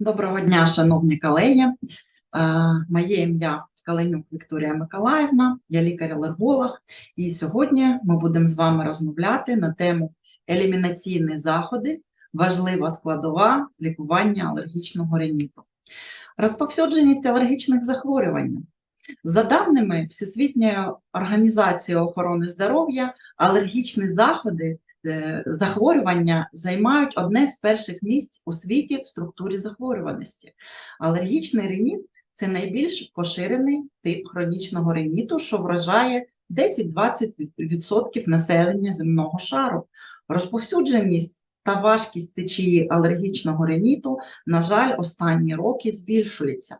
Доброго дня, шановні колеги. Е, Моє ім'я Каленюк Вікторія Миколаївна, я лікар-алерголог, і сьогодні ми будемо з вами розмовляти на тему елімінаційні заходи, важлива складова лікування алергічного риніту. Розповсюдженість алергічних захворювань. За даними Всесвітньої організації охорони здоров'я, алергічні заходи захворювання займають одне з перших місць у світі в структурі захворюваності. Алергічний риніт це найбільш поширений тип хронічного риніту, що вражає 10-20% населення земного шару. Розповсюдженість та важкість течії алергічного риніту, на жаль, останні роки збільшується. Е,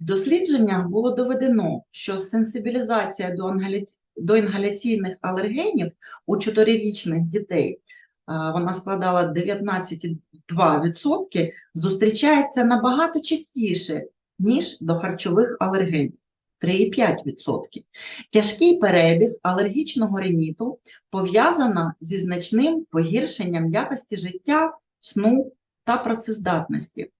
В дослідженнях було доведено, що сенсибілізація до до інгаляційних алергенів у 4-річних дітей, вона складала 19,2%, зустрічається набагато частіше, ніж до харчових алергенів 3,5%. Тяжкий перебіг алергічного риніту пов'язана зі значним погіршенням якості життя, сну та працездатності.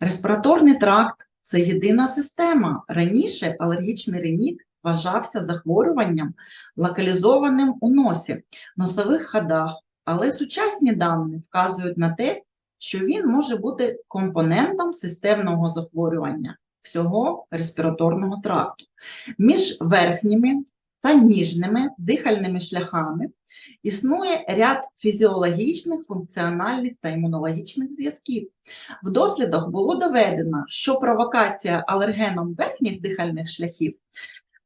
Респіраторний тракт це єдина система. Раніше алергічний риніт вважався захворюванням, локалізованим у носі, носових ходах, але сучасні дані вказують на те, що він може бути компонентом системного захворювання всього респіраторного тракту. Між верхніми та ніжними дихальними шляхами існує ряд фізіологічних, функціональних та імунологічних зв'язків. В дослідах було доведено, що провокація алергеном верхніх дихальних шляхів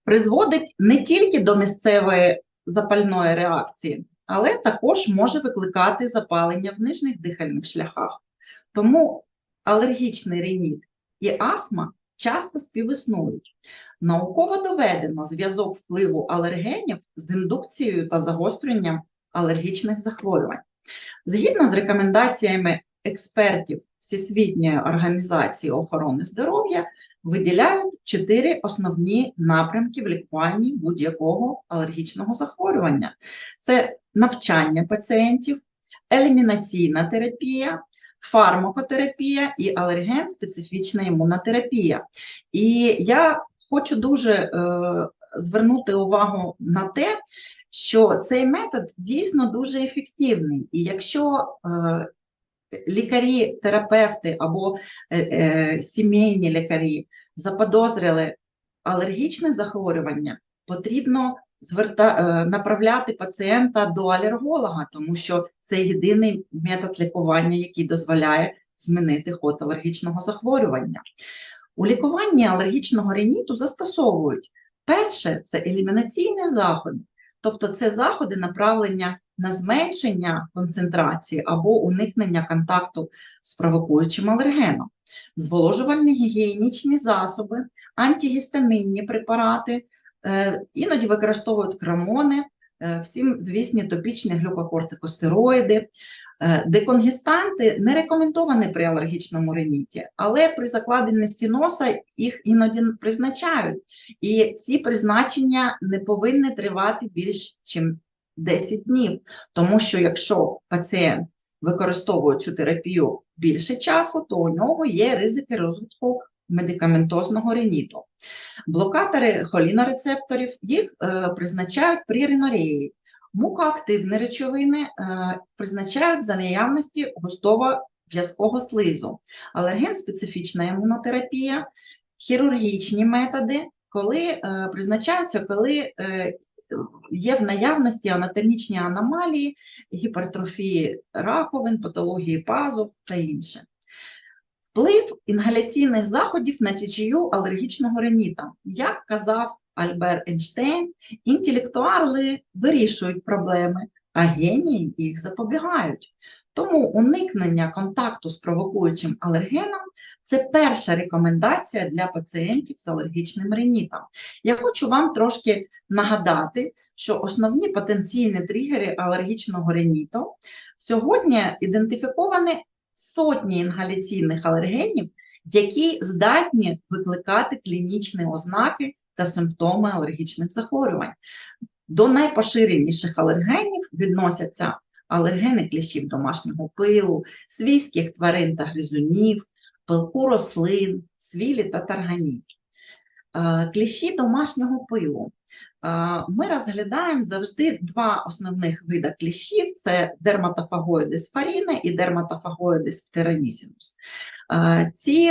призводить не тільки до місцевої запальної реакції, але також може викликати запалення в нижніх дихальних шляхах. Тому алергічний риніт і астма часто співіснують. Науково доведено зв'язок впливу алергенів з індукцією та загостренням алергічних захворювань. Згідно з рекомендаціями експертів Всесвітньої організації охорони здоров'я, виділяють чотири основні напрямки в лікуванні будь-якого алергічного захворювання: це навчання пацієнтів, елімінаційна терапія, фармакотерапія і алерген-специфічна імунотерапія. І я хочу дуже е, звернути увагу на те, що цей метод дійсно дуже ефективний. І якщо е, лікарі, терапевти або е, е, сімейні лікарі заподозрили алергічне захворювання, потрібно зверта, е, направляти пацієнта до алерголога, тому що це єдиний метод лікування, який дозволяє змінити ход алергічного захворювання. У лікуванні алергічного риніту застосовують перше це елімінаційні заходи, тобто це заходи направлення на зменшення концентрації або уникнення контакту з провокуючим алергеном, зволожувальні гігієнічні засоби, антигістамінні препарати, е, іноді використовують крамони, е, всім звісні топічні глюкокортикостероїди. Е, Деконгестанти не рекомендовані при алергічному риніті, але при закладеності носа їх іноді призначають. І ці призначення не повинні тривати більш ніж 10 днів, тому що якщо пацієнт використовує цю терапію більше часу, то у нього є ризики розвитку медикаментозного риніту. Блокатори холінорецепторів їх е, призначають при ринореї. Мукоактивні речовини е, призначають за наявності густого в'язкого слизу, алерген-специфічна імунотерапія, хірургічні методи, коли е, призначаються, коли е, є в наявності анатомічні аномалії, гіпертрофії раковин, патології пазу та інше. Вплив інгаляційних заходів на течію алергічного риніта. Як казав Альбер Ейнштейн, інтелектуали вирішують проблеми, а генії їх запобігають. Тому уникнення контакту з провокуючим алергеном це перша рекомендація для пацієнтів з алергічним ринітом. Я хочу вам трошки нагадати, що основні потенційні тригери алергічного риніту сьогодні ідентифіковані сотні інгаляційних алергенів, які здатні викликати клінічні ознаки та симптоми алергічних захворювань. До найпоширеніших алергенів відносяться алергени кліщів домашнього пилу, свійських тварин та гризунів, пилку рослин, цвілі та тарганів. Е, Кліщі домашнього пилу. Е, Ми розглядаємо завжди два основних вида кліщів: це дерматофагоїдис фаріни і дерматофагоїдис птеранісінус. Е, Ці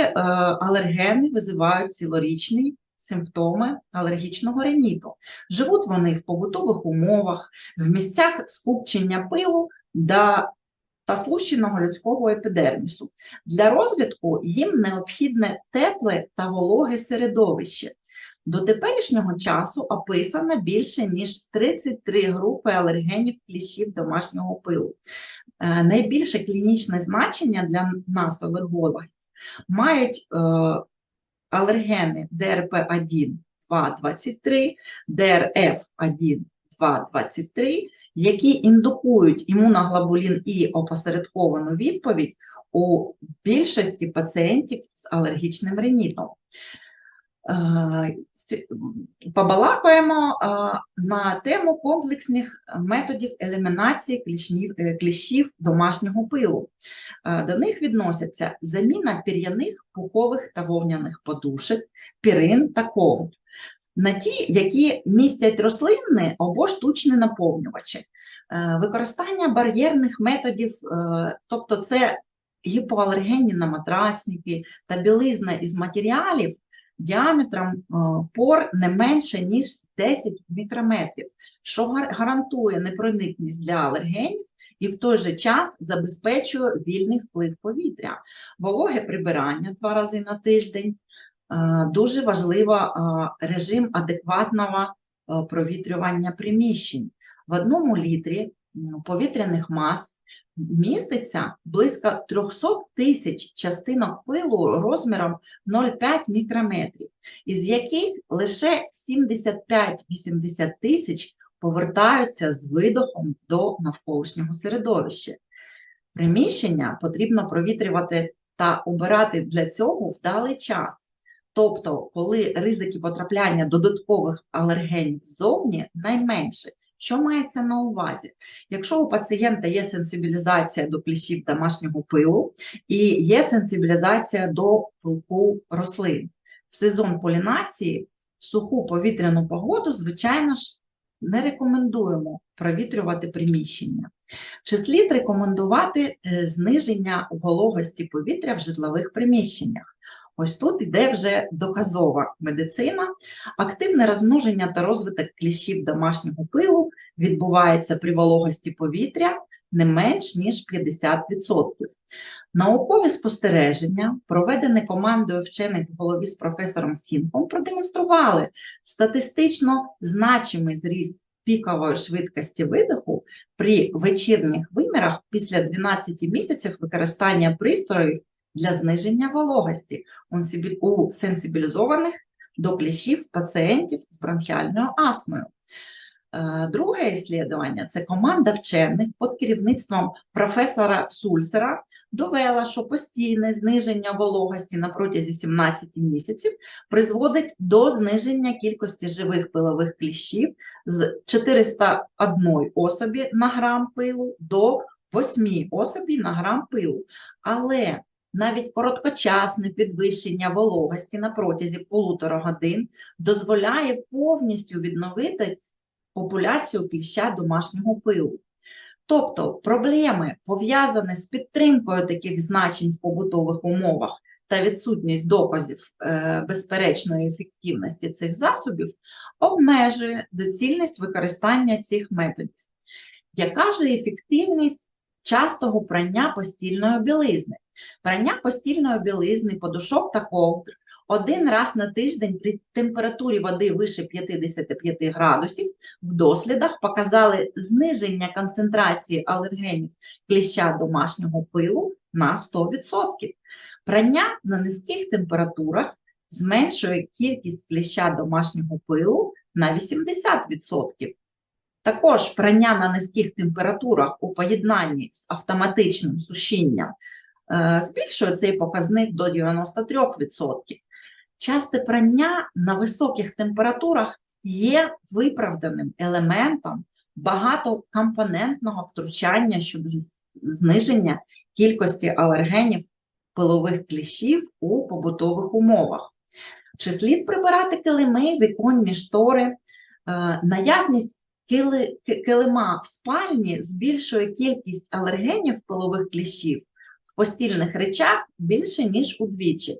алергени визивають цілорічні симптоми алергічного риніту. Живуть вони в побутових умовах, в місцях скупчення пилу да- та слущеного людського епідермісу. Для розвитку їм необхідне тепле та вологе середовище. До теперішнього часу описано більше ніж 33 групи алергенів кліщів домашнього пилу. Е, Найбільше клінічне значення для нас, алергологів, мають е, алергени ДРП-1, 2, 23, ДРФ-1, 2, 23, які індукують імуноглобулін І опосередковану відповідь у більшості пацієнтів з алергічним ринітом. Е, Побалакаємо е, на тему комплексних методів елімінації клішнів- е, кліщів домашнього пилу. До них відносяться заміна пір'яних, пухових та вовняних подушок, пірин та ковдр на ті, які містять рослинні або штучні наповнювачі. Використання бар'єрних методів, тобто це гіпоалергенні на матрацники та білизна із матеріалів діаметром е, пор не менше, ніж 10 мікрометрів, що гарантує непроникність для алергенів і в той же час забезпечує вільний вплив повітря. Вологе прибирання два рази на тиждень. Е, Дуже важливо е, режим адекватного провітрювання приміщень. В одному літрі повітряних мас міститься близько 300 тисяч частинок пилу розміром 0,5 мікрометрів, із яких лише 75-80 тисяч повертаються з видохом до навколишнього середовища. Приміщення потрібно провітрювати та обирати для цього вдалий час. Тобто, коли ризики потрапляння додаткових алергенів ззовні найменше. Що мається на увазі? Якщо у пацієнта є сенсибілізація до кліщів домашнього пилу і є сенсибілізація до пилку рослин, в сезон полінації в суху повітряну погоду, звичайно ж, не рекомендуємо провітрювати приміщення. Чи слід рекомендувати е, зниження вологості повітря в житлових приміщеннях? Ось тут йде вже доказова медицина. Активне розмноження та розвиток кліщів домашнього пилу відбувається при вологості повітря не менш ніж 50%. Наукові спостереження, проведені командою вчених в голові з професором Сінком, продемонстрували статистично значимий зріст пікової швидкості видиху при вечірніх вимірах після 12 місяців використання пристроїв для зниження вологості у сенсибілізованих до кліщів пацієнтів з бронхіальною астмою. Е, Друге іслідування це команда вчених під керівництвом професора Сульсера довела, що постійне зниження вологості на протязі 17 місяців призводить до зниження кількості живих пилових кліщів з 401 особі на грам пилу до 8 особі на грам пилу. Але навіть короткочасне підвищення вологості на протязі полутора годин дозволяє повністю відновити популяцію кліща домашнього пилу. Тобто проблеми, пов'язані з підтримкою таких значень в побутових умовах та відсутність доказів е, безперечної ефективності цих засобів, обмежує доцільність використання цих методів. Яка ж ефективність частого прання постільної білизни? Прання постільної білизни, подушок та ковдр один раз на тиждень при температурі води вище 55 градусів в дослідах показали зниження концентрації алергенів кліща домашнього пилу на 100%. Прання на низьких температурах зменшує кількість кліща домашнього пилу на 80%. Також прання на низьких температурах у поєднанні з автоматичним сушінням е, збільшує цей показник до 93%. Часте прання на високих температурах є виправданим елементом багатокомпонентного втручання щодо зниження кількості алергенів пилових кліщів у побутових умовах. Чи слід прибирати килими, віконні штори? Е, Наявність кили- килима в спальні збільшує кількість алергенів пилових кліщів в постільних речах більше, ніж удвічі.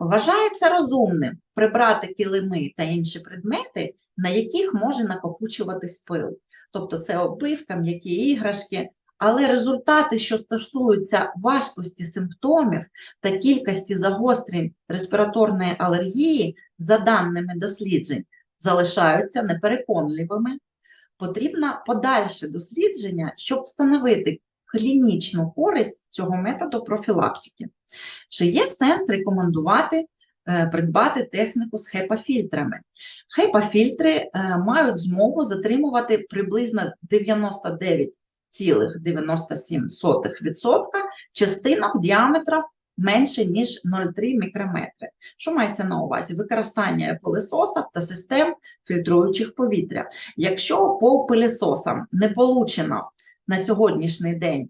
Вважається розумним прибрати килими та інші предмети, на яких може накопичуватись пил. Тобто це обивка, м'які іграшки, але результати, що стосуються важкості симптомів та кількості загострень респіраторної алергії, за даними досліджень, залишаються непереконливими. Потрібно подальше дослідження, щоб встановити клінічну користь цього методу профілактики. Чи є сенс рекомендувати е, придбати техніку з хепа-фільтрами? Хепа-фільтри е, мають змогу затримувати приблизно 99,97% частинок діаметра менше, ніж 0,3 мікрометри. Що мається на увазі? Використання пилисосів та систем фільтруючих повітря. Якщо по пилісосам не получено на сьогоднішній день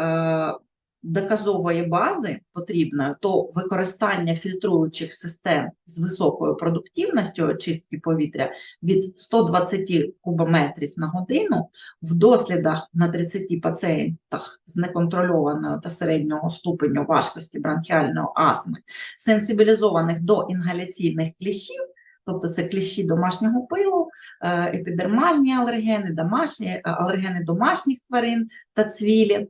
е, доказової бази потрібної, то використання фільтруючих систем з високою продуктивністю очистки повітря від 120 кубометрів на годину в дослідах на 30 пацієнтах з неконтрольованою та середнього ступеню важкості бронхіальної астми, сенсибілізованих до інгаляційних кліщів, тобто це кліщі домашнього пилу, е, епідермальні алергени, домашні, е, алергени домашніх тварин та цвілі,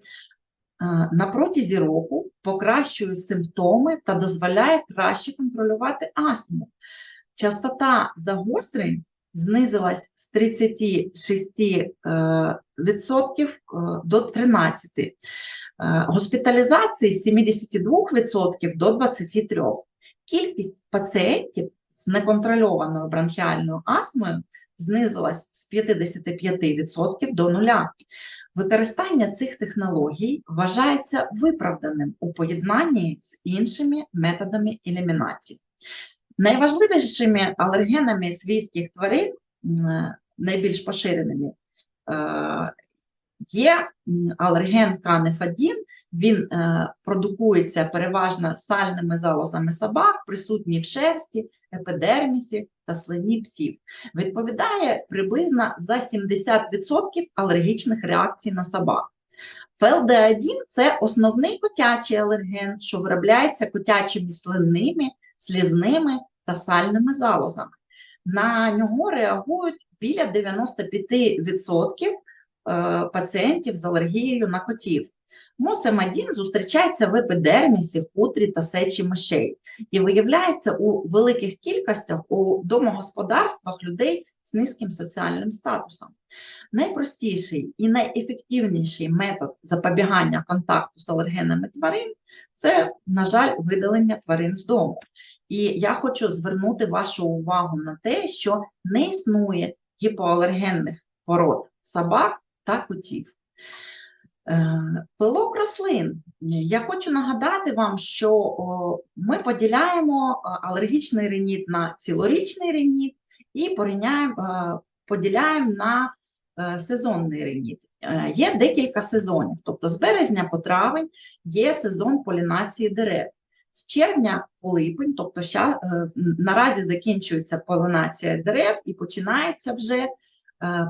на протязі року покращує симптоми та дозволяє краще контролювати астму. Частота загострень знизилась з 36% е, е, до 13%. Е, Госпіталізації з 72% до 23%. Кількість пацієнтів з неконтрольованою бронхіальною астмою знизилась з 55% до нуля. Використання цих технологій вважається виправданим у поєднанні з іншими методами елімінації. Найважливішими алергенами свійських тварин, найбільш поширеними, е, є алерген канефадін, він е, продукується переважно сальними залозами собак, присутній в шерсті, епідермісі та слині псів. Відповідає приблизно за 70% алергічних реакцій на собак. ФЛД1 – це основний котячий алерген, що виробляється котячими слинними, слізними та сальними залозами. На нього реагують біля 95% е, пацієнтів з алергією на котів. Мусемадін зустрічається в епідермісі, хутрі та сечі мишей і виявляється у великих кількостях у домогосподарствах людей з низьким соціальним статусом. Найпростіший і найефективніший метод запобігання контакту з алергенами тварин це, на жаль, видалення тварин з дому. І я хочу звернути вашу увагу на те, що не існує гіпоалергенних пород собак та котів. Е, Пилок рослин. Я хочу нагадати вам, що ми поділяємо е, алергічний реніт на цілорічний реніт і е, поділяємо на сезонний реніт. Є декілька сезонів, тобто з березня по травень є сезон полінації дерев. З червня по липень, тобто ща- наразі закінчується полінація дерев і починається вже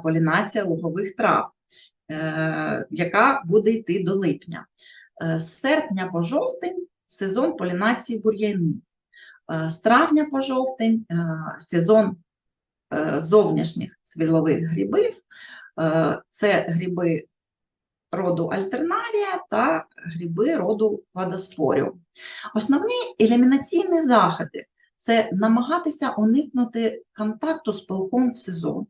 полінація лугових трав, яка буде йти до липня. Е, З серпня по жовтень сезон полінації бур'янів. Е, З травня по жовтень е, сезон е, зовнішніх цвілових грибів. Е, Це гриби роду альтернарія та гриби роду кладоспорів. Основні елімінаційні заходи це намагатися уникнути контакту з пилком в сезон,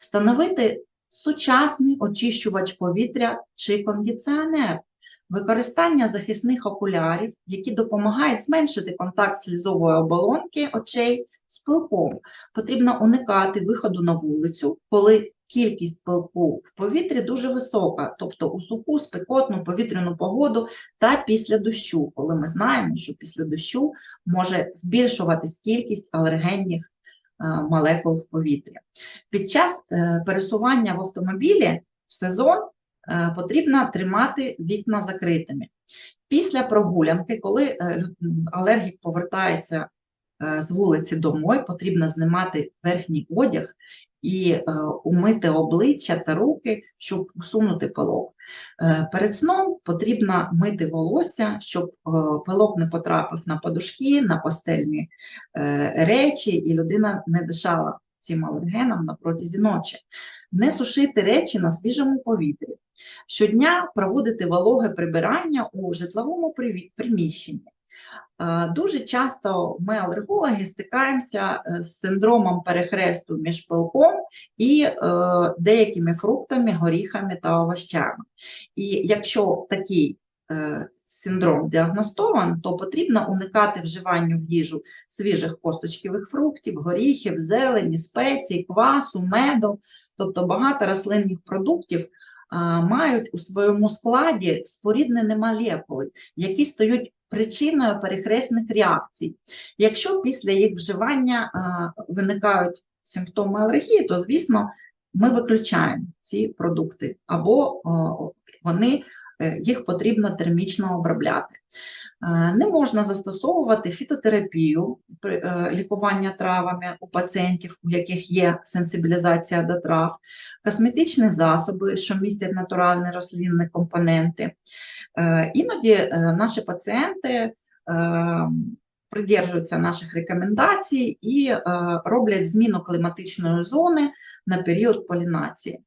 встановити сучасний очищувач повітря чи кондиціонер, використання захисних окулярів, які допомагають зменшити контакт слізової оболонки очей з пилком. Потрібно уникати виходу на вулицю, коли кількість пилку в повітрі дуже висока, тобто у суху, спекотну повітряну погоду та після дощу, коли ми знаємо, що після дощу може збільшуватись кількість алергенних молекул в повітря. Під час е, пересування в автомобілі в сезон е, потрібно тримати вікна закритими. Після прогулянки, коли е, алергік повертається е, з вулиці домой, потрібно знімати верхній одяг і е, умити обличчя та руки, щоб усунути пилок. Е, Перед сном потрібно мити волосся, щоб е, пилок не потрапив на подушки, на постельні речі, і людина не дишала цим алергеном на протязі ночі. Не сушити речі на свіжому повітрі. Щодня проводити вологе прибирання у житловому приміщенні. Е, Дуже часто ми, алергологи, стикаємося е, з синдромом перехресту між пилком і е, деякими фруктами, горіхами та овощами. І якщо такий синдром діагностован, то потрібно уникати вживання в їжу свіжих косточкових фруктів, горіхів, зелені, спецій, квасу, меду, тобто багато рослинних продуктів мають у своєму складі споріднені молекули, які стають причиною перехресних реакцій. Якщо після їх вживання виникають симптоми алергії, то, звісно, ми виключаємо ці продукти, або вони, е, їх потрібно термічно обробляти. Е, Не можна застосовувати фітотерапію е, лікування травами у пацієнтів, у яких є сенсибілізація до трав, косметичні засоби, що містять натуральні рослинні компоненти. Е, Іноді е, наші пацієнти е, придержуються наших рекомендацій і е, роблять зміну кліматичної зони на період полінації.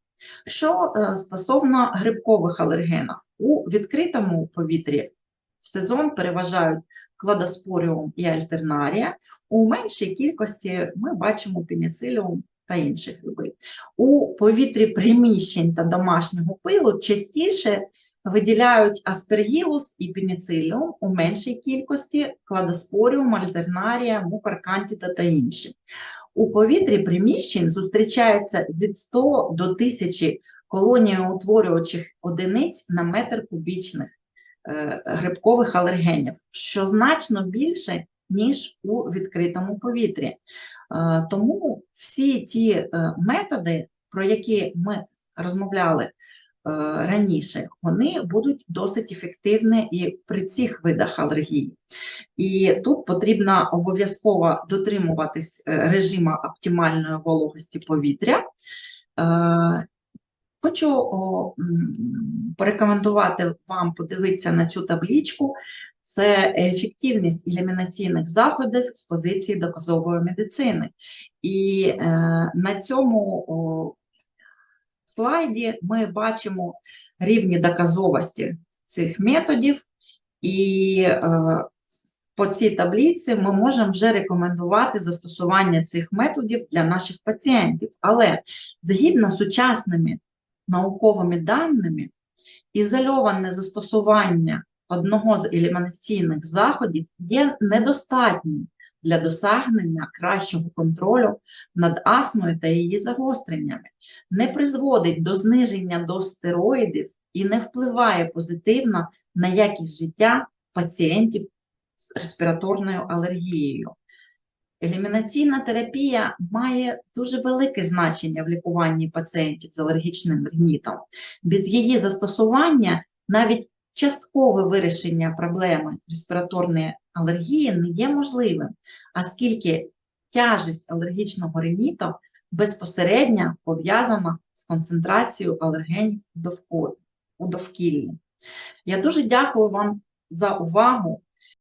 Що е, стосовно грибкових алергенів, у відкритому повітрі в сезон переважають кладоспоріум і альтернарія. У меншій кількості ми бачимо пеніциліум та інші гриби. У повітрі приміщень та домашнього пилу частіше виділяють аспергілус і пеніциліум, у меншій кількості кладоспоріум, альтернарія, мукаркантіта та інші. У повітрі приміщень зустрічається від 100 до 1000 колоніоутворюючих одиниць на метр кубічних е, грибкових алергенів, що значно більше, ніж у відкритому повітрі. Е, Тому всі ті е, методи, про які ми розмовляли раніше, вони будуть досить ефективні і при цих видах алергії. І тут потрібно обов'язково дотримуватись е, режиму оптимальної вологості повітря. Е, Хочу порекомендувати вам подивитися на цю табличку. Це ефективність елімінаційних заходів з позиції доказової медицини. І е, на цьому слайді ми бачимо рівні доказовості цих методів, і е, по цій таблиці ми можемо вже рекомендувати застосування цих методів для наших пацієнтів. Але згідно з сучасними науковими даними, ізольоване застосування одного з елімінаційних заходів є недостатнім для досягнення кращого контролю над астмою та її загостреннями, не призводить до зниження доз стероїдів і не впливає позитивно на якість життя пацієнтів з респіраторною алергією. Елімінаційна терапія має дуже велике значення в лікуванні пацієнтів з алергічним ринітом. Без її застосування навіть часткове вирішення проблеми респіраторної алергії не є можливим, оскільки тяжість алергічного риніту безпосередньо пов'язана з концентрацією алергенів у довкіллі. Я дуже дякую вам за увагу.